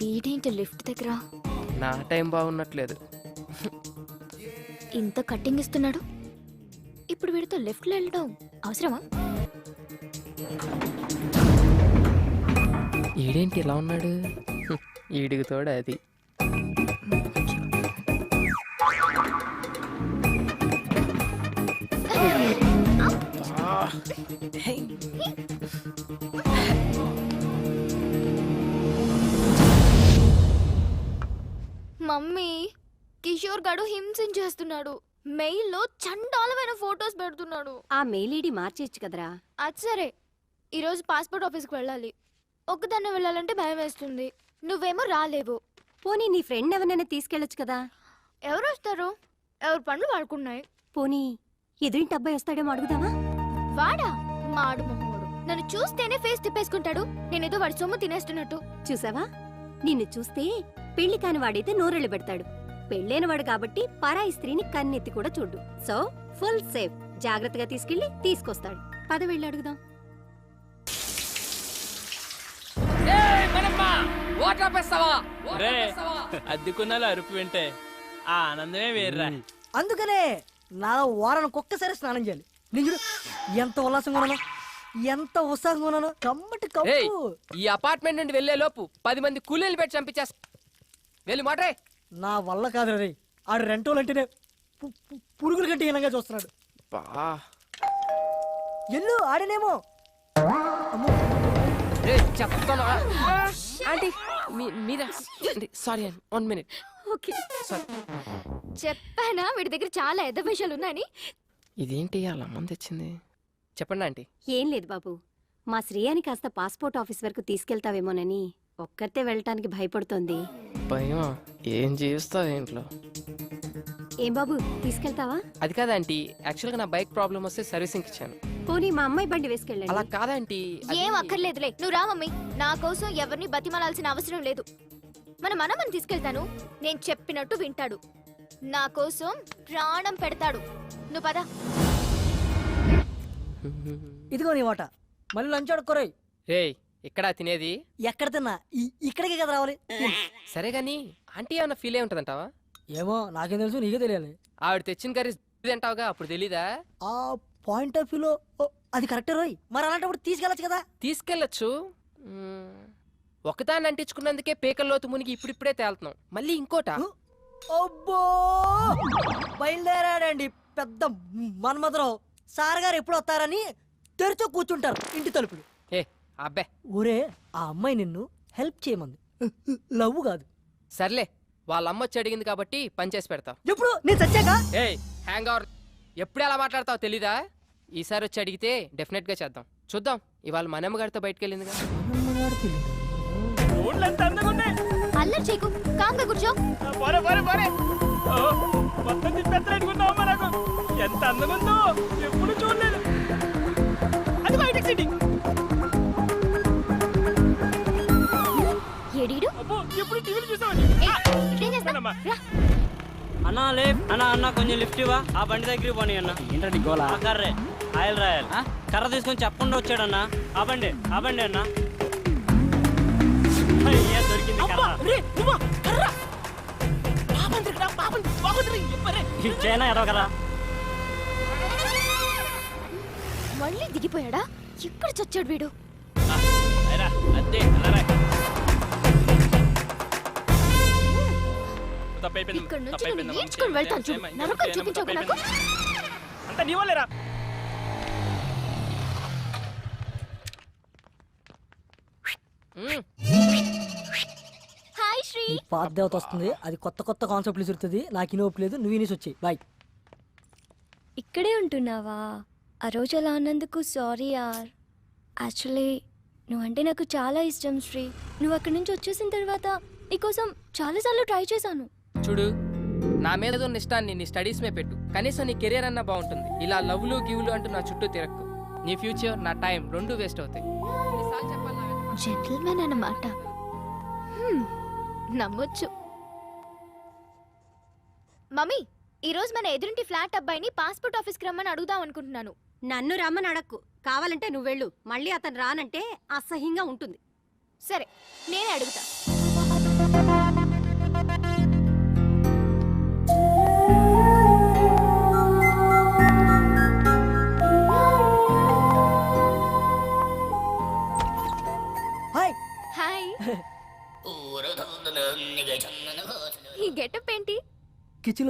వీడేంటి లిఫ్ట్ దగ్గర నా టైం బాగున్నట్లేదు ఇంత కట్టింగ్ ఇస్తున్నాడు ఇప్పుడు వీడితో లెఫ్ట్లో వెళ్ళడం అవసరమా ఈడేంటి ఎలా ఉన్నాడు ఈడికి తోడు అది మమ్మీ కిషోర్ గడు హింసించేస్తున్నాడు మెయిల్లో చండాలమైన ఫొటోస్ పెడుతున్నాడు. ఆ మెయిల్ ఐడి మార్చేయచ్చు కదరా. అది సరే. ఈరోజు పాస్పోర్ట్ ఆఫీస్కి వెళ్ళాలి. ఒక్కదాన్నే వెళ్ళాలంటే భయం వేస్తుంది. నువ్వేమో రాలేవు. పోనీ నీ ఫ్రెండ్ ఎవరినైనా తీసుకెళ్ళొచ్చు కదా? ఎవరు వస్తారు ఎవరి పనులు వాడుకున్నాయి పోనీ ఎదురింటి అబ్బాయి వస్తాడేమో అడుగుదామా? వాడా? మాడు మొహోడు నన్ను చూస్తేనే ఫేస్ తిప్పేసుకుంటాడు. నేనేదో వాడి సొమ్ము తినేస్తున్నట్టు. చూసావా? నిన్ను చూస్తే పెళ్ళి కాని వాడైతే నోరెళ్ళు పెడతాడు. పెళ్ళైన వాడు కాబట్టి పరాయి స్త్రీని కన్నెత్తి కూడా చూడు సో ఫుల్ సేఫ్. జాగ్రత్తగా తీసుకెళ్ళి తీసుకొస్తాడు. పద వెళ్ళి అడుగుదాం. రే అద్దెకున్నాలు అరుపు వింటే ఆ ఆనందమే వేర్రా. అందుకనే నా వారానికి ఒక్కసారి స్నానం చేయాలి. నేను చూడు ఎంత ఉల్లాసంగా ఉన్నాను ఎంత ఉత్సాహంగా ఉన్నాను. కమ్మటి ఏయ్ కప్పు ఈ అపార్ట్మెంట్ నుండి వెళ్ళే లోపు పది మంది కూలీలు పెట్టి చంపించేస్తా వెళ్ళి మాట్రే. నా వల్ల కాదు రే. ఆడు రెంటోలు అంటేనే పు- పు- పురుగుల కంటే హీనంగా చూస్తున్నాడు. బా. ఎల్లు ఆడనేమో. చెప్తాను. ఆంటీ మీ- మీరా? సారీ అండి వన్ మినిట్. ఓకే. సారీ. చెప్పానా? వీడి దగ్గర చాలా ఎద్ద విషయాలు ఉన్నాయని ఇదేంటి అలా మంది తెచ్చింది? చెప్పండి ఆంటీ. ఏం లేదు బాబు. మా శ్రేయాని కాస్త పాస్పోర్ట్ ఆఫీస్ వరకు తీసుకెళ్తావేమోనని ఒక్కరితే వెళ్ళటానికి భయపడుతోంది. భయం ఏం చేస్తావు ఇంట్లో? ఏం బాబు తీసుకెళ్తావా? అది కాదు ఆంటీ. యాక్చువల్గా నా బైక్ ప్రాబ్లం వస్తే సర్వీసింగ్ ఇచ్చాను. పోనీ మా అమ్మాయి బండి అలా వేసుకెళ్ళండి కాదంటీ అది- ఏం అక్కర్లేదులే. నువ్వు రా మమ్మీ. నా కోసం ఎవరిని బతిమలాల్సిన అవసరం లేదు. మన మనమని తీసుకెళ్తాను. నేను చెప్పినట్టు వింటాడు. నా కోసం ప్రాణం పెడతాడు. నువ్వు పద. ఇదిగో నీ వాట మళ్ళీ లంచ్ ఆడుకోరాయి రేయ్ ఇక్కడ తినేది? ఎక్కడ తిన్నా? ఈ- ఇక్కడికే కదా రావాలి. సరే గాని ఆంటీ ఏమైనా ఫీల్ అయి ఉంటుందంటావా? ఏమో నాకేం తెలుసు నీకే తెలియాలి. ఆవిడ తెచ్చిన కర్రీ తింటావుగా అప్పుడు తెలీదా? ఆ పాయింట్ ఆఫ్ వ్యూలో ఓ, అది కరెక్టే రోయ్. మరి అలాంటప్పుడు తీసుకెళ్ళచ్చు కదా. తీసుకెళ్ళచ్చు. మ్మ్. ఒకదాన్ని అంటించుకున్నందుకే పేకల్లోతు మునిగి ఇప్పుడిప్పుడే తేలుతున్నాం. మళ్ళీ ఇంకోట? అబ్బో! బయలుదేరాడండి పెద్ద మన్మధరావు. సార్ గారు ఎప్పుడు వస్తారని తెరిచో కూర్చుంటారు ఇంటి తలుపులు. ఏ అబ్బే. ఒరే ఆ అమ్మాయి నిన్ను హెల్ప్ చేయమంది. లవ్ కాదు. సర్లే వాళ్ళ అమ్మ వచ్చి అడిగింది కాబట్టి పని చేసి పెడతావు ఎప్పుడు? నేను చచ్చాక? ఏయ్ హ్యాంగ్ అవర్ ఎప్పుడు ఎలా మాట్లాడతావు తెలీదా? ఈసారి వచ్చి అడిగితే డెఫినెట్గా చేద్దాం. చూద్దాం ఇవాళ మనమ్మ గారితో బయటకు వెళ్ళిందిగా. అల్లరి చేయకు. కామ్గా కూర్చో. పోరే పోరే పోరే. మొత్తం తిప్పెత్తలేనుకున్నావు నాకు? ఎంత అందంగా ఉందో ఎప్పుడు చూడలేదు. అది బయటకు సిటీ ఏడీడు అబ్బో ఎప్పుడు టీవీలు చూసామని ఏయ్, ఇక్కడేం చేస్తావ్? రా. అన్నా లే అన్నా అన్న కొంచెం లిఫ్ట్ ఇవ్వా. ఆ బండి దగ్గరికి పోనీ అన్న. ఏంటంటే గోలా? ఆ కర్రే. ఆయిల్ రాయాలి. కర్ర తీసుకొని చెప్పకుండా వచ్చాడన్నా. ఆ బండి ఆ బండి అన్న. ఇచ్చేనా మళ్ళీ దిగిపోయాడా? ఎక్కడ చచ్చాడు వీడు? అదే అలారా తప్పైపోయింది ఇక్కడ నుంచి తప్పైపోయింది నేను నేర్చుకుని వెళ్తాను చూడు. నరకం చూపించకు నాకు అంత నీ వాళ్ళేరా మ్మ్. శ్రీ. పాత దేవత వస్తుంది. అది కొత్త కొత్త కాన్సెప్ట్లు ఇసురుతుంది నాకు ఇనోపు లేదు నువ్వు ఇనేసి వచ్చాయి. బాయ్ ఇక్కడే ఉంటున్నావా? ఆ రోజు అలా అన్నందుకు సారీ యార్. యాక్చువల్లీ నువ్వంటే నాకు చాలా ఇష్టం శ్రీ. నువ్వు అక్కడి నుంచి వచ్చేసిన తర్వాత నీకోసం చాలాసార్లు ట్రై చేశాను. చూడు నా మీద ఉన్న ఇష్టాన్ని నీ స్టడీస్ మీద పెట్టు. కనీసం నీ కెరీర్ అన్నా బాగుంటుంది. ఇలా లవ్లు గివ్లు అంటూ నా చుట్టూ తిరక్కు. నీ ఫ్యూచర్ నా టైం రెండు వేస్ట్ అవుతాయి? జెంటిల్మెన్ అన్నమాట. నమ్మొచ్చు. మమ్మీ ఈ రోజు మన ఎదురింటి ఫ్లాట్ అబ్బాయిని పాస్పోర్ట్ ఆఫీస్కి రమ్మని అడుగుదాం అనుకుంటున్నాను. నన్ను రమ్మని అడక్కు. కావాలంటే నువ్వు వెళ్ళు. మళ్ళీ అతను రానంటే అసహ్యంగా ఉంటుంది. సరే నేనే అడుగుతా.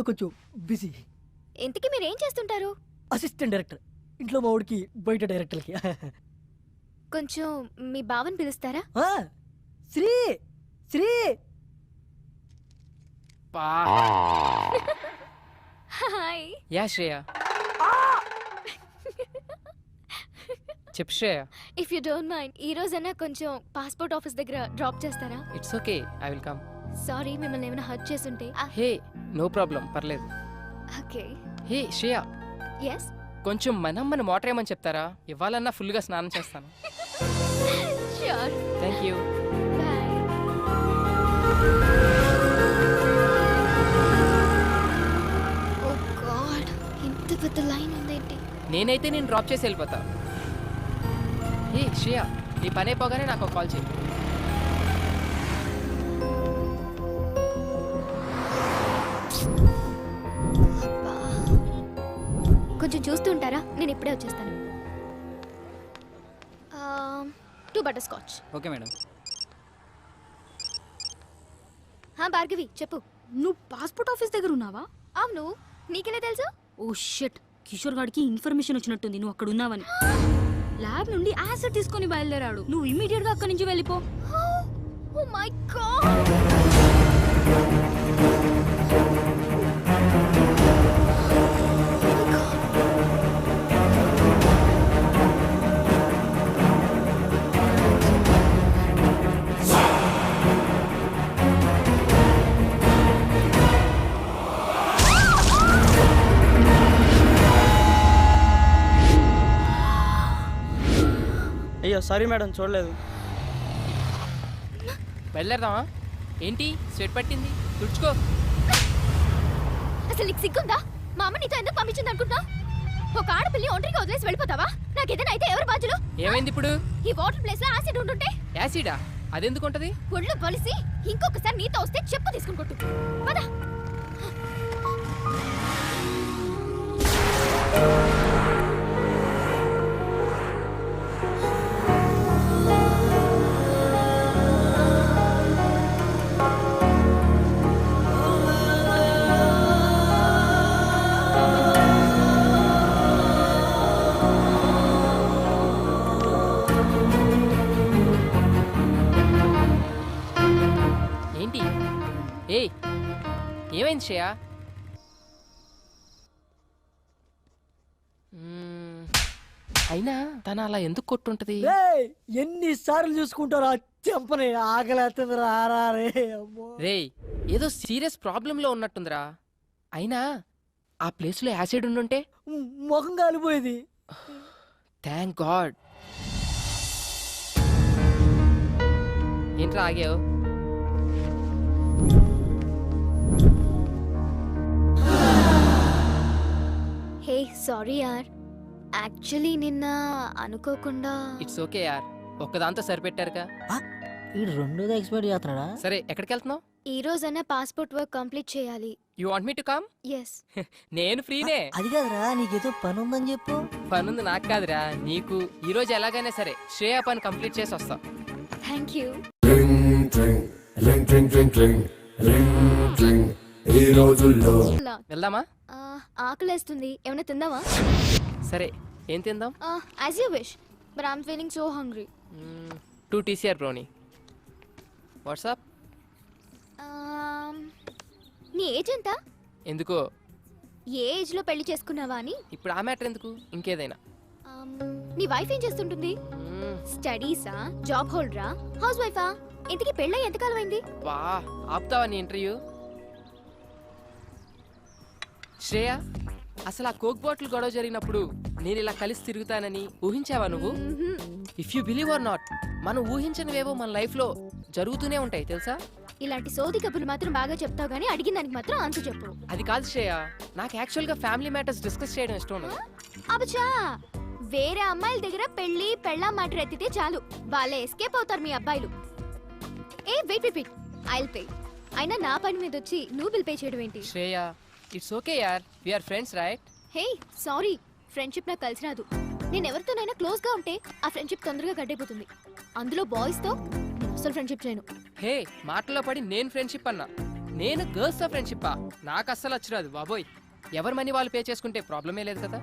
కిచెన్లో కొంచెం బిజీ. ఇంతకీ మీరు ఏం చేస్తుంటారు? Assistant director. ఇంట్లో మా వాడికి బయట డైరెక్టర్కి కొంచెం మీ బావని పిలుస్తారా? ఆ, శ్రీ శ్రీ. పా. హాయ్. యా శ్రేయ. చెప్పు Shreya. If you don't mind ఈ రోజైనా కొంచెం పాస్పోర్ట్ ఆఫీస్ దగ్గర డ్రాప్ చేస్తారా? It's okay I will come sorry మిమ్మల్ని ఏమైనా హర్ట్ చేసుంటే హే నో ప్రాబ్లం పర్లేదు. ఓకే. హే శ్రేయ. ఎస్ కొంచెం మనం మన మోటర్ ఏమని చెప్తారా? ఇవ్వాలన్నా ఫుల్గా స్నానం చేస్తాను. Sure thank you oh God ఇంత పెద్ద లైన్ ఉందేంటి? నేనైతే నేను డ్రాప్ చేసి వెళ్ళిపోతా. హే శ్రేయ నీ పని అయిపోగానే నాకు ఒక కాల్ చేయి కొంచెం చూస్తూ ఉంటారా? నేను ఇప్పుడే వచ్చేస్తాను. Two butterscotch okay madam. Bhargavi చెప్పు. నువ్వు పాస్పోర్ట్ ఆఫీస్ దగ్గర ఉన్నావా? అవును. నీకెలా తెలుసు? ఓ షట్ కిషోర్ గాడికి ఇన్ఫర్మేషన్ వచ్చినట్టుంది. నువ్వు అక్కడ ఉన్నావని. ల్యాబ్ నుండి యాసిడ్ తీసుకొని బయలుదేరాడు. నువ్వు ఇమీడియట్గా అక్కడి నుంచి వెళ్ళిపో. Oh my God sorry madam చూడలేదు. బయలుదేరదామా? ఏంటి? స్వెట్ పట్టింది. తుడుచుకో. అసలు నీకు సిగ్గుందా? మా అమ్మ నీతో ఎందుకు పంపించింది అనుకుంటున్నా ఒక ఆడపిల్లి ఒంటరిగా వదిలేసి వెళ్ళిపోతావా? నాకు ఏదైనా అయితే ఎవరు బాధ్యులు? ఏమైంది ఇప్పుడు? ఈ వాటర్ ప్లేస్లో యాసిడ్ ఉంటుంటే యాసిడా? అదెందుకు ఉంటది? ఒళ్ళు బలిసి ఇంకొకసారి నీతో వస్తే చెప్పు తీసుకుని కొట్టు. పద. శ్రేయ మ్మ్, అయినా తను అలా ఎందుకు కొట్టుంటది? ఏయ్, ఎన్నిసార్లు చూసుకుంటారా చెంపని రే ఏదో సీరియస్ ప్రాబ్లంలో ఉన్నట్టుందిరా. అయినా ఆ ప్లేస్లో యాసిడ్ ఉండుంటే? ముఖం కాలిపోయేది. థ్యాంక్ గాడ్ ఏంట్రా ఆగావు? సారీ యార్. యాక్చువల్లీ నిన్న అనుకోకుండా ఇట్స్ ఓకే యార్. ఒక్కదాంతో సరిపెట్టారుగా. ఈ రెండోది ఎక్స్పైర్ చేస్తున్నాడా? సరే ఎక్కడికి వెళ్తున్నావు ఈ రోజైనా పాస్పోర్ట్ వర్క్ కంప్లీట్ చేయాలి. You want me to come? Yes నేను ఫ్రీనే. అది కాదురా నీకేదో పని ఉందని చెప్పు. పనుంది నాకు కాదురా నీకు ఈ రోజు ఎలాగైనా సరే శ్రేయ పని కంప్లీట్ చేసి వస్తాం. Thank you Ring, ring, ring, ring, ring, ring, ring, ring. ఈ రోజుల్లో. వెళ్దామా? ఆకలేస్తుంది. ఏమైనా తిందామా? సరే ఏం తిందాం? As you wish but I'm feeling so hungry too TCR బ్రోని వాట్సాప్ నీ ఏజ్ ఎంత? ఎందుకో? ఏ ఏజ్లో పెళ్ళి చేసుకున్నావా అని? ఇప్పుడు ఆ మ్యాటర్ ఎందుకు? ఇంకేదైనా. నీ వైఫ్ ఏం చేస్తుంటుంది? స్టడీసా జాబ్ హోల్డరా హౌస్ వైఫా ఇంతకీ పెళ్ళై ఎంతకాలం అయింది బా ఆపుతావా నీ ఇంటర్వ్యూ శ్రేయ అసలు ఆ కోక్ బాటిల్ గొడవ జరిగినప్పుడు నేను ఇలా కలిసి తిరుగుతానని ఊహించావా నువ్వు? If you believe or not మనం ఊహించనివేవో మన లైఫ్లో జరుగుతూనే ఉంటాయి తెలుసా? ఇలాంటి సోది కబుర్లు మాత్రం బాగా చెప్తావు కానీ అడిగిన దానికి మాత్రం ఆన్సర్ చెప్పు. అది కాదు శ్రేయ నాకు యాక్చువల్గా ఫ్యామిలీ మ్యాటర్స్ డిస్కస్ చేయడం ఇష్టం ఉండదు. అబచా వేరే అమ్మాయిల దగ్గర పెళ్ళి పెళ్ళా మాట ఎత్తితే చాలు. వాళ్ళే ఎస్కేప్ అవుతారు మీ అబ్బాయిలు. ఏ wait wait wait I'll pay అయినా నా పని మీద వచ్చి నువ్వు బిల్ పే చేయడం ఏంటి? శ్రేయ ఇట్స్ ఓకే యార్ we're friends right hey sorry friendship నాకు కలిసి రాదు నేను ఎవరితోనైనా క్లోజ్గా ఉంటే ఆ ఫ్రెండ్షిప్ తొందరగా గడ్డైపోతుంది. అందులో బాయ్స్తో నేను అసలు ఫ్రెండ్షిప్ చేయను. హే మాటలో పడి నేను ఫ్రెండ్షిప్ అన్నా. నేను గర్ల్స్తో ఫ్రెండ్షిప్పా నాకు అస్సలు వచ్చిరాదు బాబోయ్. ఎవరి మనీ వాళ్ళు పే చేసుకుంటే ప్రాబ్లమే లేదు కదా?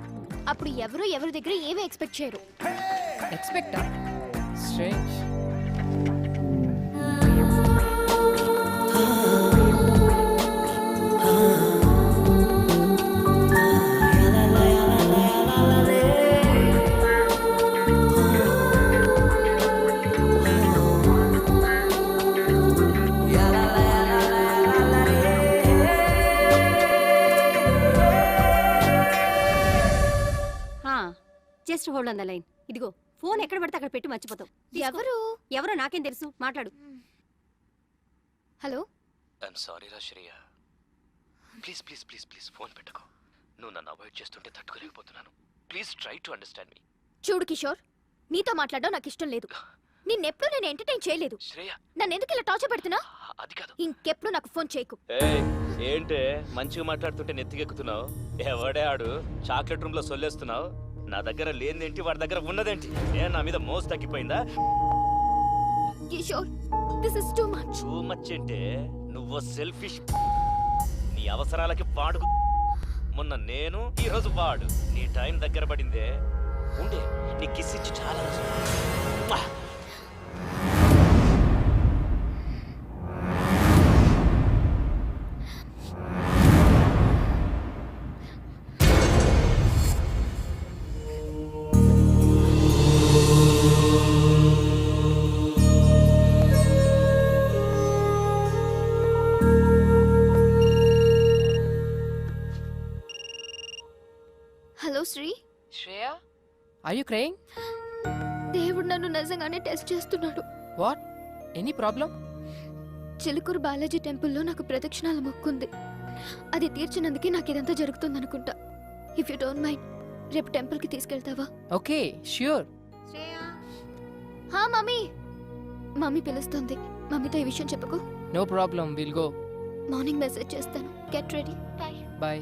అప్పుడు ఎవరు ఎవరి దగ్గర ఏమీ ఎక్స్పెక్ట్ చేయరు. Expect strange just hold on the line. ఇదిగో ఫోన్ ఎక్కడ పడితే అక్కడ పెట్టి మర్చిపోతావు. ఎవరు? ఎవరో నాకేం తెలుసు? మాట్లాడు. హలో? ఐఎమ్ సారీ రా Shreya. Please please please please phone పెట్టుకో. నువ్వు నన్ను అవాయిడ్ చేస్తుంటే తట్టుకోలేకపోతున్నాను. Please try to understand me. చూడు కిషోర్ నీతో మాట్లాడడం నాకు ఇష్టం లేదు. నిన్నెప్పుడు నేను ఎంటర్టైన్ చేయలేదు. శ్రేయ. నన్ను ఎందుకు ఇలా టార్చర్ పెడుతున్నా అది కాదు. ఇంకెప్పుడు నాకు ఫోన్ చేయకు. ఏంటే? మంచిగా మాట్లాడుతుంటే నెత్తికెక్కుతున్నావు? ఎవడే ఆడు? చాక్లెట్ రూమ్లో సొల్లేస్తున్నావు? నా దగ్గర లేనిదేంటి వాడి దగ్గర ఉన్నదేంటి? ఏ నా మీద మోసు తగ్గిపోయిందా? Kishore this is too much too much అంటే నువ్వు సెల్ఫిష్ నీ అవసరాలకి వాడు మొన్న నేను ఈ రోజు వాడు. నీ టైం దగ్గర పడిందే. ఉండే నీ కిస్ ఇచ్చి చాలా రోజులు. ఐ యు క్రయింగ్ దేవుడు నన్ను నిజంగానే టెస్ట్ చేస్తున్నాడు. What any problem Chilkur Balaji టెంపుల్లో నాకు ప్రదక్షిణాల మొక్కుంది. అది తీర్చినందుకే నాకు ఇదంతా జరుగుతుంది అనుకుంటా ఇఫ్ యూ డోంట్ మైండ్ రేపు టెంపుల్కి తీసుకెళ్తావా? ఓకే ష్యూర్ హా మమ్మీ! మమ్మీ పిలుస్తుంది. మమ్మీతో ఈ విషయం చెప్పకు. No problem will go morning message చేస్తాను. గెట్ రెడీ బాయ్ బాయ్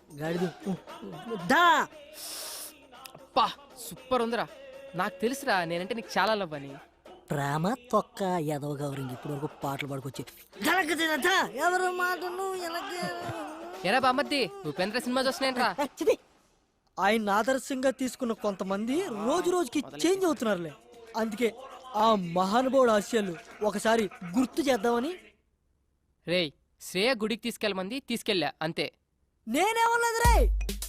గాడిద. దా! అప్పా సూపర్ ఉందిరా. నాకు తెలుసురా నేనంటే నీకు చాలా లవ్ అని. ప్రేమ తొక్క ఎదవ గౌరింగ్ ఇప్పుడు వరకు పాటలు పాడుకొచ్చి గలక తినదా ఎవరు మాటను ఎరా బామ్మర్ది ఉపేంద్ర సినిమా చూస్తున్నాయంట్రా. ఆయన ఆదర్శంగా తీసుకున్న కొంతమంది రోజు రోజుకి చేంజ్ అవుతున్నారులే. అందుకే ఆ మహానుభావుడు ఆశయాలు ఒకసారి గుర్తు చేద్దామని రేయ్ శ్రేయ గుడికి తీసుకెళ్ళమంది తీసుకెళ్ళా అంతే. నేనేమన్నది రే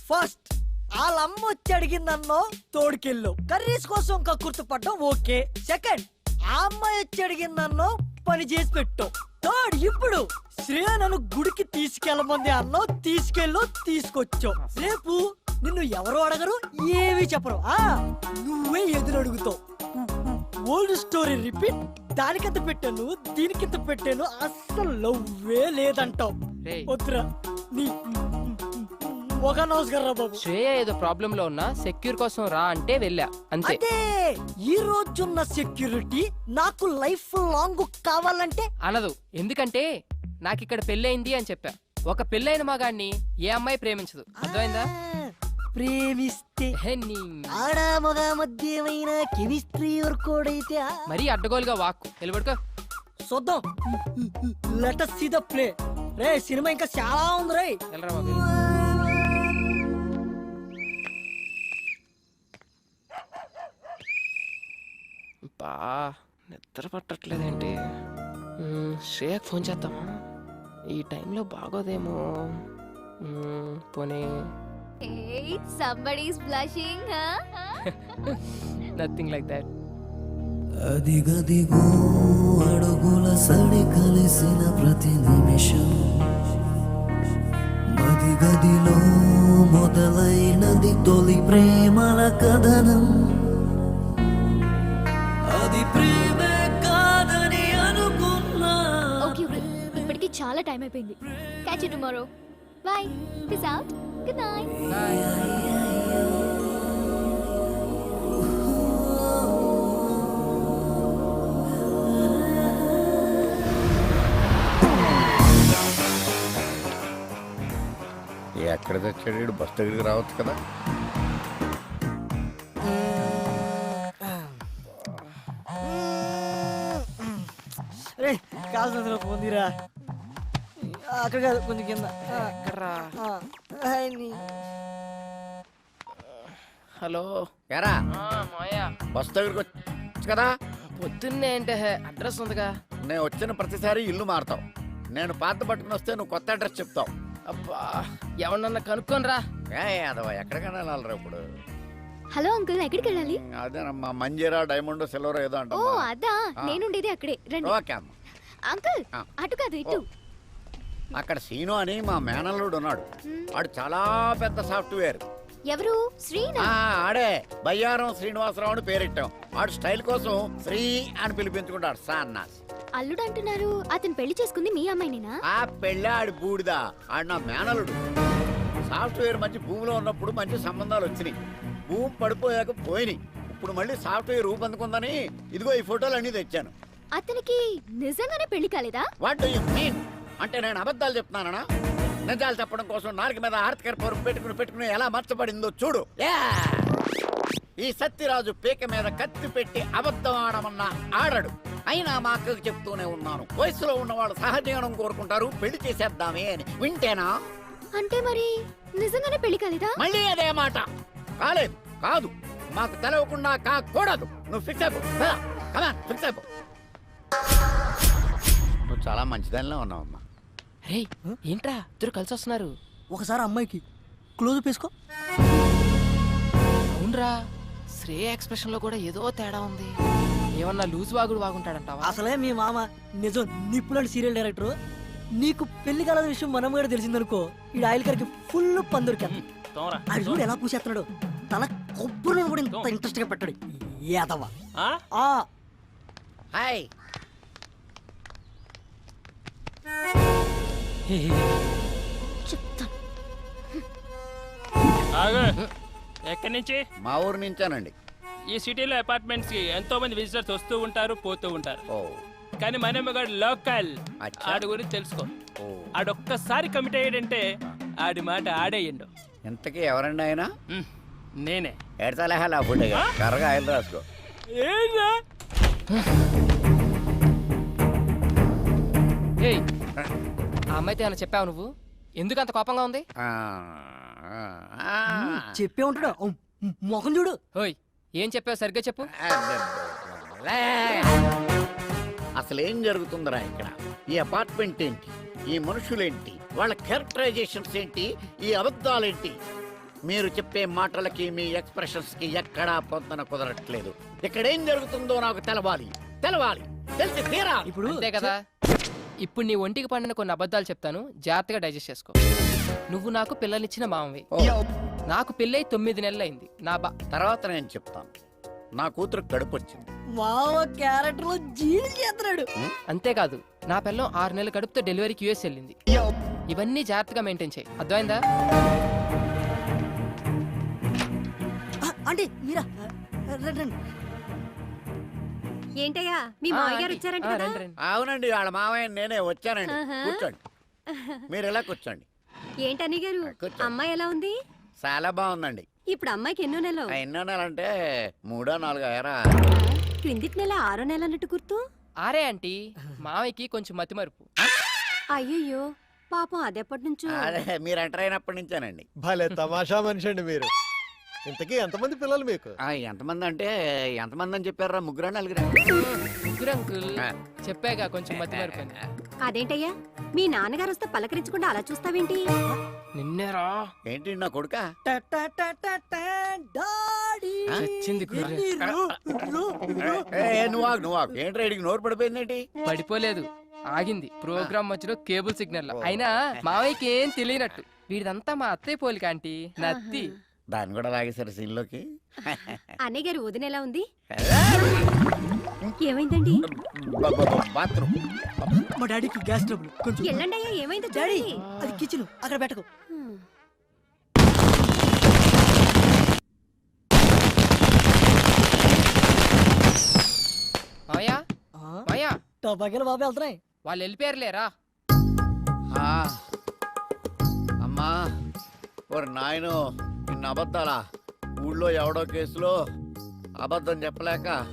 ఫస్ట్ వాళ్ళమ్మ వచ్చి అడిగిందన్నో తోడుకెళ్ళు. కర్రీస్ కోసం కక్కుర్తి పడ్డం ఓకే. సెకండ్ ఆ అమ్మాయి వచ్చి అడిగిందన్నో పని చేసి పెట్టు. థర్డ్ ఇప్పుడు శ్రేయ నన్ను గుడికి తీసుకెళ్ళమంది అన్నో తీసుకెళ్ళు తీసుకొచ్చావు రేపు నిన్ను ఎవరు అడగరు ఏమీ చెప్పరు. ఆ నువ్వే ఎదురు అడుగుతావు. ఓల్డ్ స్టోరీ రిపీట్ దానికెంత పెట్టాను దీనికెంత పెట్టాను. అస్సలు లవ్వే లేదంటావు. వద్దురా. నీ ఒక నమస్కారం రా బాబు. శ్రేయ ఏదో ప్రాబ్లం లో ఉన్నా సెక్యూర్ కోసం రా అంటే వెళ్ళా అంతే. అదే ఈ రోజున్న సెక్యూరిటీ నాకు లైఫ్ లాంగ్ కావాలంటే అనదు. ఎందుకంటే నాకు ఇక్కడ పెళ్ళయింది అని చెప్పా. ఒక పెళ్ళైన మగాడిని ఏ అమ్మాయి ప్రేమించదు. అర్థమైందా? ఆ, ప్రేమిస్తే హే నీ ఆడ మగ మధ్య ఏమైనా కెమిస్ట్రీ వర్కౌట్ అయితే ఆ, మరీ అడ్డగోలుగా వాక్కు. వెళ్ళబడుకో చూద్దాం లెట్ సీ ద ప్లే. రే సినిమా ఇంకా చాలా ఉంది రే వెళ్ళరా బాబు వెళ్ళు. నిద్ర పట్టట్లేదేంటి శ్రేయకు ఫోన్ చేద్దామా? ఈ టైంలో బాగోదేమో. పోనీ. Hey, somebody's blushing, huh? Nothing like that అదిగదిగో అడుగుల సడి కలిసిన ప్రతి నిమిషం. మదిగదిలో మొదలైనది తొలి ప్రేమల కథనం. చాలా టైం అయిపోయింది. Catch you tomorrow bye peace out good night ఎక్కడ తెచ్చాడు? బస్ దగ్గరికి రావచ్చు కదా? రే కాల్సిన పొందిరా అక్కడ కాదు కొంచెం కింద. హలో. ఎరా? మాయా బస్ దగ్గరికి వచ్చు కదా? పొద్దున్నే అంటే అడ్రస్ ఉందిగా. నేను వచ్చిన ప్రతిసారి ఇల్లు మారుతావు. నేను పాత పట్టుకుని వస్తే నువ్వు కొత్త అడ్రస్ చెప్తావు. అబ్బా ఎవరన్నా కనుక్కోనరా. ఏ యాదవ ఎక్కడికైనా వెళ్ళాలిరా ఇప్పుడు? హలో అంకుల్ ఎక్కడికి వెళ్ళాలి? అదేనమ్మా మంజీరా డైమండ్ సిల్వర్ ఏదో ఓ అంటావు అదా. నేనుండేది అక్కడే. రండి. ఓకే అమ్మ. అంకుల్. అటు కాదు ఇటు. అక్కడ సీను అని మా మేనల్లుడు ఉన్నాడు. వాడు చాలా పెద్ద సాఫ్ట్వేర్. ఎవరు? శ్రీనా? ఆడే. బయ్యారం శ్రీనివాసరావు అని పేరెట్టాం. వాడు స్టైల్ కోసం శ్రీ అని పిలిపించుకుంటాడు సాన్నాస్ అల్లుడు అంటున్నారు అతను పెళ్ళి చేసుకుంది మీ అమ్మాయినేనా? ఆ పెళ్ళాడి బూడిద ఆడు నా మేనలుడు సాఫ్ట్వేర్ మంచి భూమిలో ఉన్నప్పుడు మంచి సంబంధాలు వచ్చినాయి. భూమి పడిపోయాక పోయినాయి. ఇప్పుడు మళ్ళీ సాఫ్ట్వేర్ రూపొందుకుందని ఇదిగో ఈ ఫోటోలు అన్ని తెచ్చాను. అతనికి నిజంగానే పెళ్ళి కాలేదా? వాట్ డూ యూ మీన్ అంటే నేను అబద్ధాలు చెప్తున్నానా నిజాలు చెప్పడం కోసం నాలుగు మీద ఆర్తికర పరుపు పెట్టుకుని పెట్టుకుని ఎలా మర్చబడిందో చూడు! ఈ సత్యరాజు పీక మీద కత్తి పెట్టి అబద్ధం ఆడమన్నా ఆడడు. అయినా మా అక్కకు చెప్తూనే ఉన్నాను. వయసులో ఉన్నవాళ్ళు సహజీవనం కోరుకుంటారు. పెళ్ళి చేసేద్దామే అని. వింటేనా? అంటే మరి నిజంగానే పెళ్ళి కాలేదా? మళ్ళీ అదే మాట. కాలేదు. కాదు. మాకు తెలవకుండా కాకూడదు. నువ్వు ఫిక్స్ అయిపో. ఫిక్స్ అయిపో. నువ్వు చాలా మంచిదానిలో ఉన్నావమ్మా. రే ఏంట్రా? ఇద్దరు కలిసి వస్తున్నారు. ఒకసారి అమ్మాయికి క్లోజ్ వేసుకో. అవునరా శ్రేయ ఎక్స్ప్రెషన్లో కూడా ఏదో తేడా ఉంది. ఏమన్నా లూజ్ వాగుడు వాగుంటాడంటావా? అసలే మీ మామ నిజం నిప్పులాంటి సీరియల్ డైరెక్టర్. నీకు పెళ్ళి కాలని విషయం మనం కూడా తెలిసిందనుకో ఈ ఆయిల్ కరికి ఫుల్ పందురికి అది చూడు ఎలా పూసేస్తున్నాడు తల కొబ్బరి నూనె కూడా ఇంత ఇంట్రెస్ట్గా పెట్టాడు? ఆ. హాయ్. చెప్తాను ఆగు. ఎక్కడి నుంచి? మా ఊరు నుంచానండి. ఈ సిటీలో అపార్ట్మెంట్స్కి ఎంతో మంది విజిటర్స్ వస్తూ ఉంటారు పోతూ ఉంటారు. ఓ. కానీ మనమ్మగాడు లోకల్. అచ్చా. ఆడి గురించి తెలుసుకో. ఓ. ఆడొక్కసారి కమిట్ అయ్యాడంటే ఆడి మాట ఆడేయండు ఇంతకీ ఎవరండి ఆయన? ఉమ్, నేనే. ఎడతలేహాలి ఫుడ్ కర్రగా ఆయన రాసుకో. ఏంరా ఏయ్. ఆ అమ్మాయితో ఏమైనా చెప్పావు నువ్వు? ఎందుకు అంత కోపంగా ఉంది. చెప్పే ఉంటాడు. ఉమ్, ముఖం చూడు. ఓయ్ ఏం చెప్పావు సరిగ్గా చెప్పు. లే. అసలు ఏం జరుగుతుందిరా ఇక్కడ? ఈ అపార్ట్మెంట్ ఏంటి? ఈ మనుషులేంటి? వాళ్ళ క్యారెక్టరైజేషన్స్ ఏంటి? ఈ అబద్ధాలేంటి? మీరు చెప్పే మాటలకి మీ ఎక్స్ప్రెషన్స్కి ఎక్కడా పొందన కుదరట్లేదు. ఇక్కడ ఏం జరుగుతుందో నాకు తెలవాలి. తెలవాలి. తెలిసి తీరాలి. ఇప్పుడు అంతే కదా? ఇప్పుడు నీ ఒంటికి పండిన కొన్ని అబద్ధాలు చెప్తాను. జాగ్రత్తగా డైజెస్ట్ చేసుకో. నువ్వు నాకు పిల్లనిచ్చిన మామవి. నాకు పెళ్ళై తొమ్మిది నెలలు అయింది నా బా తర్వాత నేను చెప్తాను. నా కూతురు కడుపు వచ్చింది క్యారెక్టర్లో జీని చేస్తున్నాడు అంతేకాదు నా పిల్లం ఆరు నెలల కడుపుతో డెలివరీకి యూఎస్ వెళ్ళింది. ఇవన్నీ జాగ్రత్తగా మెయింటైన్ చేయి. అర్థమైందా? అంటే మీరా? రండి రండి. ఏంటయ్యా? మీ ఆ, మామయ్య గారు ఆంటీ. వచ్చారంట కదా. అవునండి వాళ్ళ మామయ్య నేనే వచ్చానండి. కూర్చోండి. మీరు ఎలా కూర్చోండి? ఏంటని గారు. అమ్మాయి ఎలా ఉంది? చాలా బాగుందండి. ఇప్పుడు అమ్మాయికి ఎన్నో నెలలు? ఎన్నో నెలంటే మూడో నాలుగో ఎరా. క్రిందిటి నెల ఆరో నెల అన్నట్టు గుర్తు? ఆరే ఆంటీ. మామయ్యకి కొంచెం మతిమరుపు. అయ్యయ్యో పాపం అదెప్పటి నుంచో. అదే మీరు ఎంటర్ అయినప్పటి నుంచేనండి. భలే తమాషా మనిషి అండి మీరు. ఇంతకీ ఎంతమంది పిల్లలు మీకు? ఆ, ఎంతమంది అంటే ఎంతమంది అని చెప్పారా ముగ్గురా నలుగురా? ముగ్గురు అంకుల్ ఆ. చెప్పాగా కొంచెం అని అదేంటయ్యా? మీ నాన్నగారు వస్తే పలకరించకుండా అలా చూస్తావేంటి? నిన్నేరా? ఏంటి నా కొడుక? చచ్చింది కుర్రే. నువ్వు ఆగు, నువ్వు ఆగు. ఏంటి రైడింగ్ నోరు పడిపోయిందేంటి పడిపోలేదు. ఆగింది. ప్రోగ్రామ్ మధ్యలో కేబుల్ సిగ్నల్. అయినా మావయ్యకి ఏం తెలియనట్టు. వీడిదంతా మా అత్తయ్య పోలిక ఆంటీ. నత్తి. దాన్ని కూడా లాగేశారు సీన్లోకి. అన్నయ్య గారు వదిన ఎలా ఉంది? ఏమైందండి? బాత్రూమ్. మా డాడీకి గ్యాస్ ట్రబుల్. కొంచెం. ఎల్లండి అయ్యా ఏమైందో డాడీ. అది కిచెన్. అక్కడ పెట్టకు. మావయ్య మావయ్య. టబాకీలు బాబు వెళ్తున్నాయి. వాళ్ళు వెళ్ళిపోయారులేరా? ఆ, అమ్మా ఓరి నాయను. ఇన్ని అబద్ధాలా? ఊళ్ళో ఎవడో కేసులో అబద్ధం చెప్పలేక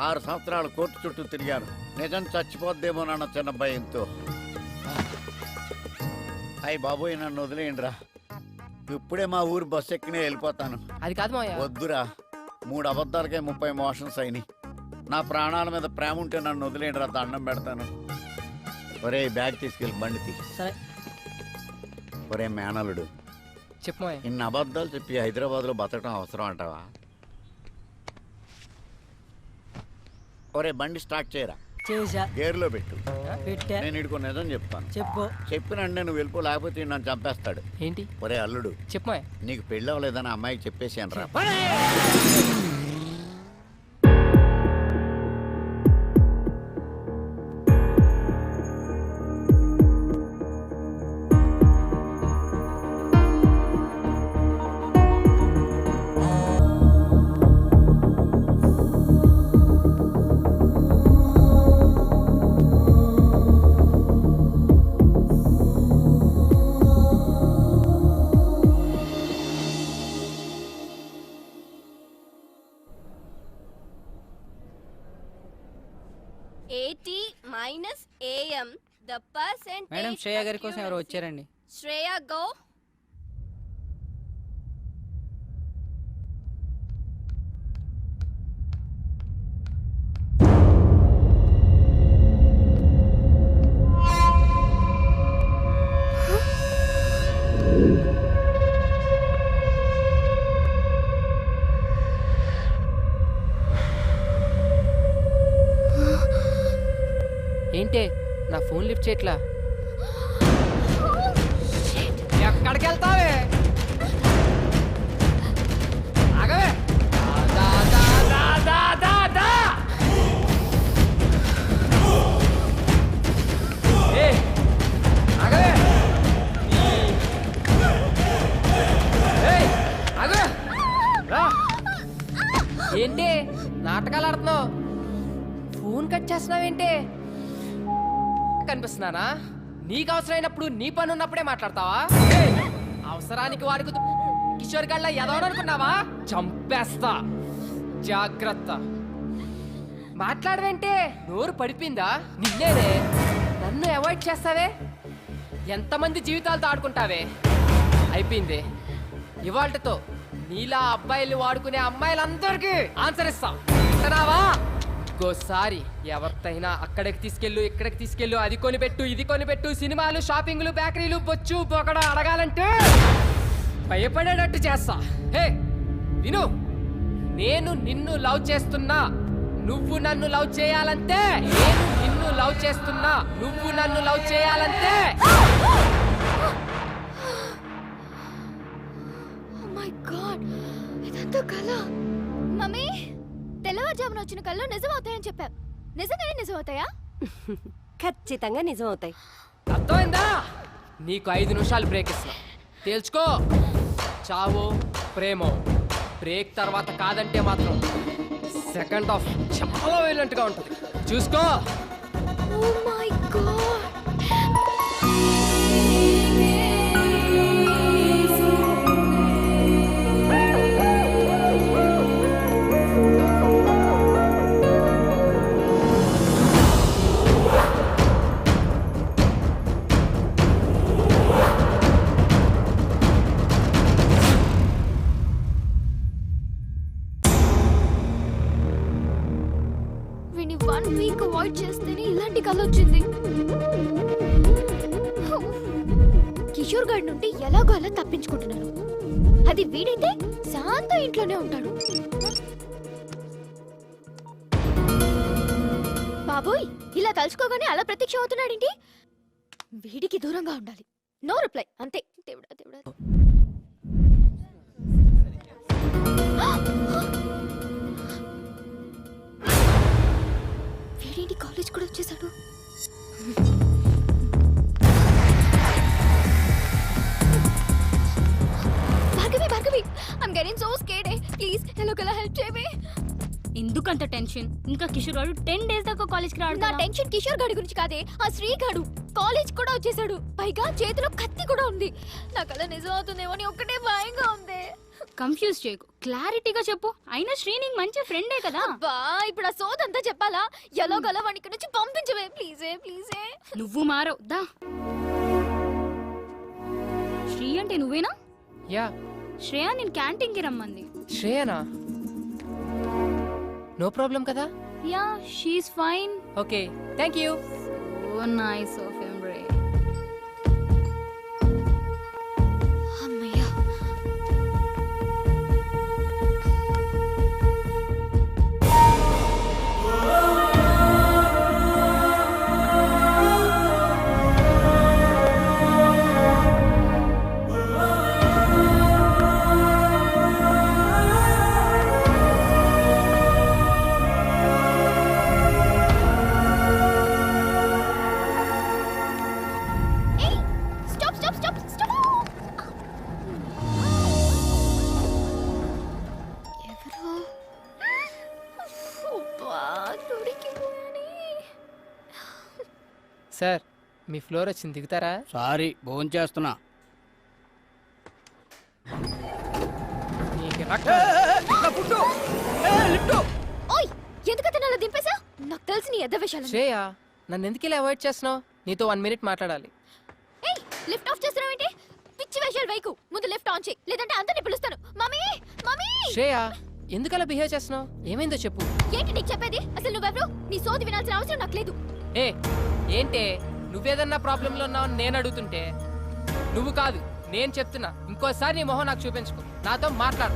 ఆరు సంవత్సరాలు కోర్టు చుట్టూ తిరిగాను. నిజం చచ్చిపోద్దేమోనన్న చిన్న భయంతో. అయ్యి బాబోయ్ నన్ను వదిలేయండిరా. ఇప్పుడే మా ఊరు బస్సు ఎక్కినే వెళ్ళిపోతాను. అది కాదు మావయ్య. వద్దురా. మూడు అబద్ధాలకే ముప్పై మోషన్స్ అయినాయి. నా ప్రాణాల మీద ప్రేమ ఉంటే నన్ను వదిలేయండిరా దండం పెడతాను. ఒరే బ్యాగ్ తీసుకెళ్ళి బండి తీ. సరే. ఒరే మేనలుడు చెప్పు మావయ్య. ఇన్ని అబద్ధాలు చెప్పి హైదరాబాద్లో బతకడం అవసరం అంటావా? ఒరే బండి స్టార్ట్ చేయరా? చేసా గేర్లో పెట్టు. పెట్టా. నేను ఇడుకో నిజం చెప్తాను. చెప్పు. చెప్పినంటే నువ్వు వెళ్ళిపో లేకపోతే నన్ను చంపేస్తాడు. ఏంటి? ఒరే అల్లుడు. చెప్పు మావయ్య. నీకు పెళ్ళి అవ్వలేదని అమ్మాయికి చెప్పేసాను రా. శ్రేయ గారి కోసం ఎవరు వచ్చారండి. శ్రేయ గో ఏంటే? నా ఫోన్ లిఫ్ట్ చేయట్లా? ఎక్కడికి వెళ్తావే ఆగవే. దా, దా, దా, దా, దా, ఏంటి నాటకాలు ఆడుతున్నావు? ఫోన్ కట్ చేస్తున్నావేంటి? కనిపిస్తున్నానా? నీకు అవసరమైనప్పుడు నీ పని ఉన్నప్పుడే మాట్లాడతావా? అవసరానికి వాడుకు కిషోర్ గళ్ళ ఎదవననుకున్నావా చంపేస్తా. జాగ్రత్త. మాట్లాడవేంటే నోరు పడిపోయిందా? నిన్నేనే. నన్ను అవాయిడ్ చేస్తావే? ఎంతమంది జీవితాలతో ఆడుకుంటావే? అయిపోయింది. ఇవాళతో నీలా అబ్బాయిలు వాడుకునే అమ్మాయిలందరికీ ఆన్సర్ ఇస్తా. వింటున్నావా? ఇంకోసారి ఎవరితైనా అక్కడికి తీసుకెళ్ళు ఇక్కడికి తీసుకెళ్ళు అది కొనిపెట్టు ఇది కొనిపెట్టు సినిమాలు షాపింగ్లు బేకరీలు బొచ్చు బొకడ అడగాలంటే భయపడేటట్టు చేస్తా. హే విను నేను నిన్ను లవ్ చేస్తున్నా నువ్వు నన్ను లవ్ చేయాలంటే నేను నిన్ను లవ్ చేస్తున్నా నువ్వు నన్ను లవ్ చేయాలంటే. Oh మై గాడ్ ఇదంతా కళ మమ్మీ? తెల్లవారుజామున వచ్చిన కళ్ళు నిజం అవుతాయని చెప్పావు. నిజంగానే నిజం అవుతాయా ఖచ్చితంగా నిజం అవుతాయి అర్థమైందా? నీకు ఐదు నిమిషాలు బ్రేక్ ఇస్తున్నా. తేల్చుకో. చావో ప్రేమో. బ్రేక్ తర్వాత కాదంటే మాత్రం సెకండ్ హాఫ్ చాలా వైలెంట్గా ఉంటుంది. చూసుకో. అలా అది వీడైతే శాంత ఇంట్లోనే ఉంటాడు. బాబోయ్ ఇలా తలుచుకోగానే అలా ప్రత్యక్ష అవుతున్నాడేంటి? వీడికి దూరంగా ఉండాలి. No reply. అంతే. దేవుడా దేవుడా. వీడేంటి కాలేజ్ కూడా వచ్చేసాడు? Bhargavi I'm getting so scared please ఎలాగోలా హెల్ప్ చేయవే ఎందుకంత టెన్షన్? ఇంకా కిషోర్ గారు టెన్ డేస్ దాకా కాలేజ్కి రాడు నా. టెన్షన్ కిషోర్ గాడి గురించి కాదే ఆ శ్రీగాడు కాలేజ్ కూడా వచ్చేసాడు. పైగా చేతిలో కత్తి కూడా ఉంది. నాకు అలా నిజం అవుతుందేమో అని ఒక్కటే భయంగా ఉంది. కన్ఫ్యూజ్ చేయకు. క్లారిటీగా చెప్పు. అయినా శ్రీ నీకు మంచి ఫ్రెండే కదా. బా ఇప్పుడు ఆ సోదంతా చెప్పాలా? ఎలాగోలా వాడిని ఇక్కడ నుంచి పంపించవే. ప్లీజే ప్లీజే నువ్వు మారవు. దా. శ్రీ అంటే నువ్వేనా? యా. శ్రేయ నేను క్యాంటీన్కి రమ్మంది. శ్రేయనా? నో ప్రాబ్లం కదా? Ya she's fine okay thank you oh nice of sir me floor వచ్చింది దిగుతారా? సారీ భోజనం చేస్తున్నా. నీకు రక్తం. ఓయ్ ఎందుకు అతను అలా దింపేశా నాకు తెలిసి నీ ఎద్ద విషయాలు శ్రేయ నన్ను ఎందుకు ఇలా అవాయిడ్ చేస్తున్నావు? నీతో వన్ మినిట్ మాట్లాడాలి. ఏయ్ లిఫ్ట్ ఆఫ్ చేస్తున్నావేంటి పిచ్చి వేషాలు వైకు ముందు లిఫ్ట్ ఆన్ చేయి. లేదంటే అందరిని పిలుస్తాను. Mummy mummy! శ్రేయ ఎందుకు అలా బిహేవ్ చేస్తున్నావు? ఏమైందో చెప్పు. ఏంటి నీకు చెప్పేది? అసలు నువ్వెవరు? నీ సోది వినాల్సిన అవసరం నాకు లేదు. ఏ ఏంటే? నువ్వేదన్నా ప్రాబ్లంలో ఉన్నావు నేను అడుగుతుంటే? నువ్వు కాదు నేను చెప్తున్నా. ఇంకోసారి నీ మొహం నాకు చూపించుకో. నాతో మాట్లాడు.